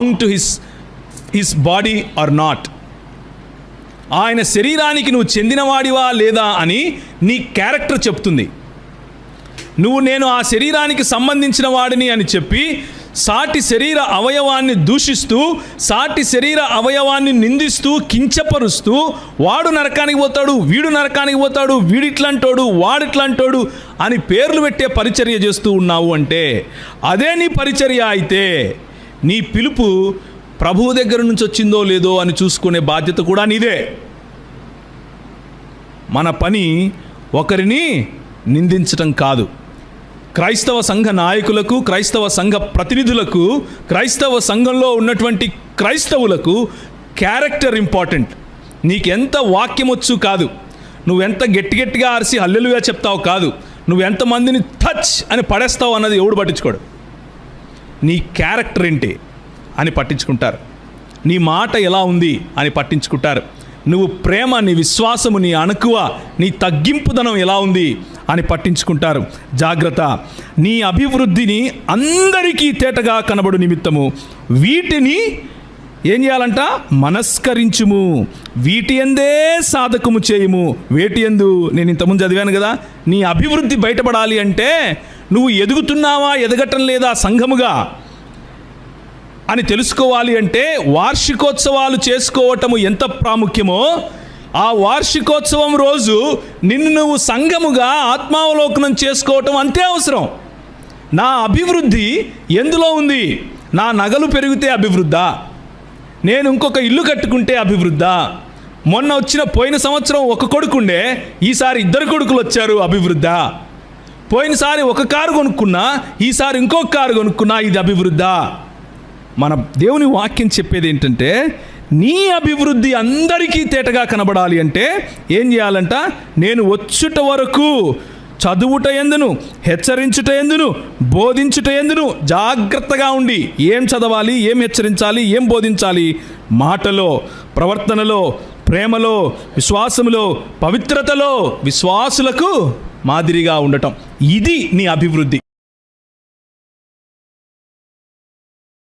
To his his body are not ఆయన శరీరానికి నువ్వు చెందినవాడివా లేదా అని నీ క్యారెక్టర్ చెప్తుంది. నువ్వు నేను ఆ శరీరానికి సంబంధించిన వాడిని అని చెప్పి సాటి శరీర అవయవాన్ని దూషిస్తూ సాటి శరీర అవయవాన్ని నిందిస్తూ కించపరుస్తూ వాడు నరకానికి పోతాడు వీడు నరకానికి పోతాడు వీడిట్లంటోడు వాడిట్లాంటోడు అని పేర్లు పెట్టే పరిచర్య చేస్తూ ఉన్నావు అంటే అదే నీ పరిచర్య అయితే నీ పిలుపు ప్రభువు దగ్గర నుంచి వచ్చిందో లేదో అని చూసుకునే బాధ్యత కూడా నీదే. మన పని ఒకరిని నిందించటం కాదు. క్రైస్తవ సంఘ నాయకులకు క్రైస్తవ సంఘ ప్రతినిధులకు క్రైస్తవ సంఘంలో ఉన్నటువంటి క్రైస్తవులకు క్యారెక్టర్ ఇంపార్టెంట్. నీకెంత వాక్యం వచ్చు కాదు. నువ్వెంత గట్టి గట్టిగా అరిసి హల్లెలుగా చెప్తావు కాదు. నువ్వెంతమందిని టచ్ అని పడేస్తావు అన్నది ఎవడు పట్టించుకోడు. నీ క్యారెక్టర్ ఏంటి అని పట్టించుకుంటారు. నీ మాట ఎలా ఉంది అని పట్టించుకుంటారు. నువ్వు ప్రేమ నీ విశ్వాసము నీ అణకువ నీ తగ్గింపుదనం ఎలా ఉంది అని పట్టించుకుంటారు. జాగ్రత్త. నీ అభివృద్ధిని అందరికీ తేటగా కనబడు నిమిత్తము. వీటిని ఏం చేయాలంట? మనస్కరించుము. వీటి ఎందే సాధకము చేయము. వేటి ఎందు నేను ఇంతకుముందు చదివాను కదా. నీ అభివృద్ధి బయటపడాలి అంటే నువ్వు ఎదుగుతున్నావా ఎదగటం లేదా సంఘముగా? అని తెలుసుకోవాలి అంటే వార్షికోత్సవాలు చేసుకోవటము ఎంత ప్రాముఖ్యమో ఆ వార్షికోత్సవం రోజు నిన్ను నువ్వు సంఘముగా ఆత్మావలోకనం చేసుకోవటం అంతే అవసరం. నా అభివృద్ధి ఎందులో ఉంది? నా నగలు పెరిగితే అభివృద్ధా? నేను ఇంకొక ఇల్లు కట్టుకుంటే అభివృద్ధా? మొన్న వచ్చిన పోయిన సంవత్సరం ఒక కొడుకుండే ఈసారి ఇద్దరు కొడుకులు వచ్చారు అభివృద్ధా? పోయినసారి ఒక కారు కొనుక్కున్నా ఈసారి ఇంకొక కారు కొనుక్కున్నా ఇది అభివృద్ధా? మన దేవుని వాక్యం చెప్పేది ఏంటంటే నీ అభివృద్ధి అందరికీ తేటగా కనబడాలి అంటే ఏం చేయాలంట? నేను వచ్చుట వరకు చదువుట ఎందును హెచ్చరించుట ఎందును బోధించుట ఎందును జాగ్రత్తగా ఉండి ఏం చదవాలి ఏం హెచ్చరించాలి ఏం బోధించాలి? మాటలో ప్రవర్తనలో ప్రేమలో విశ్వాసములో పవిత్రతలో విశ్వాసులకు మాదిరిగా ఉండటం. ఇది నీ అభివృద్ధి.